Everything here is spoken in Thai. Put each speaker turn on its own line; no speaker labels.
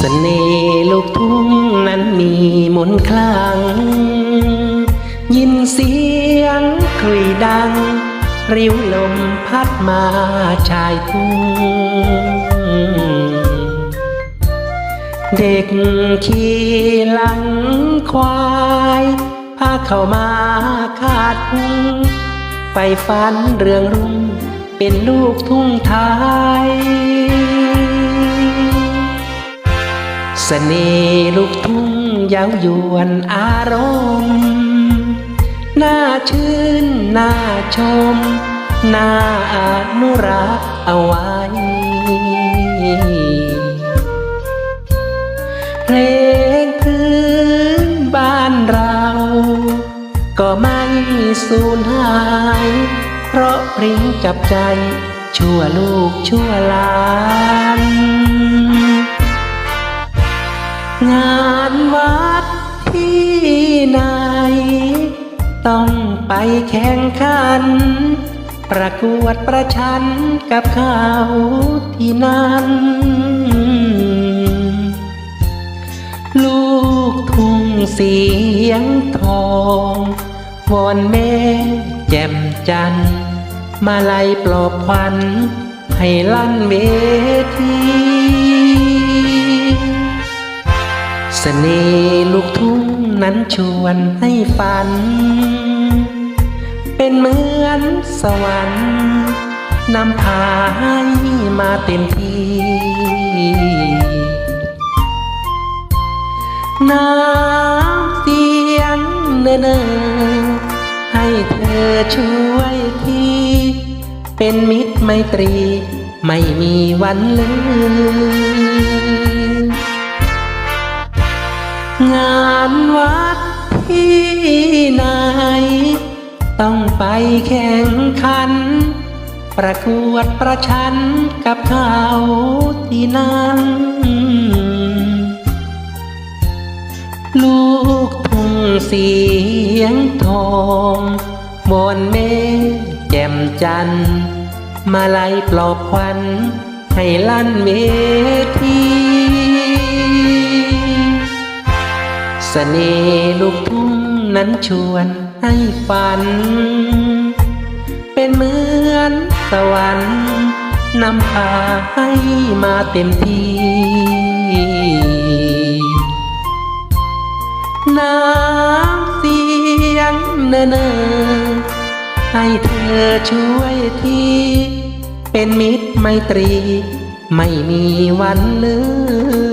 สน่ห์ลูกทุ่งนั้นมีมนคลัง ยินเสียงคลุยดัง ริ้วลมพัดมาชายทุ่ง เด็กขี่หลังควายพาเข้ามาคาดพุงไฟฟันเรื่องรุ่งเป็นลูกทุ่งไทยเสน่ห์ลูกทุ่งย้ายวนอารมณ์น่าชื่นน่าชม น่าอนุรักษ์เอาไว้ เพลงพื้นบ้านเรา ก็ไม่สูญหาย เพราะพริ้งจับใจ ชั่วลูกชั่วหลาน ต้องไปแข่งขัน ประกวดประชันกับเขาที่นั่น ลูกทุ่งเสียงทองวอนแม่แจ่มจัน มาไล่ปลอบควัน ให้ลั่นเวทีเสน่ห์ลูกทุ่งนั้นชวนให้ฝัน เหมือนสวรรค์นำพาให้มาเต็มที่ น้ำเสียงเนอเนให้เธอช่วยทีเป็นมิตรไมตรี ไม่มีวันลืม ต้องไปแข่งขัน ประกวดประชันกับเขาที่นั่น ลูกทุ่งเสียงทองบนเมฆแจ่มจันทร์มาไล่ปลอบควัน ให้ลั่นเวทีเสน่ห์ลูกทุ่งนั้นชวน ให้ฝัน เป็นเหมือนสวรรค์นำพาให้มาเต็มที่ น้ำเสียงเนเนอให้เธอช่วยทีเป็นมิตรไมตรี ไม่มีวันลืม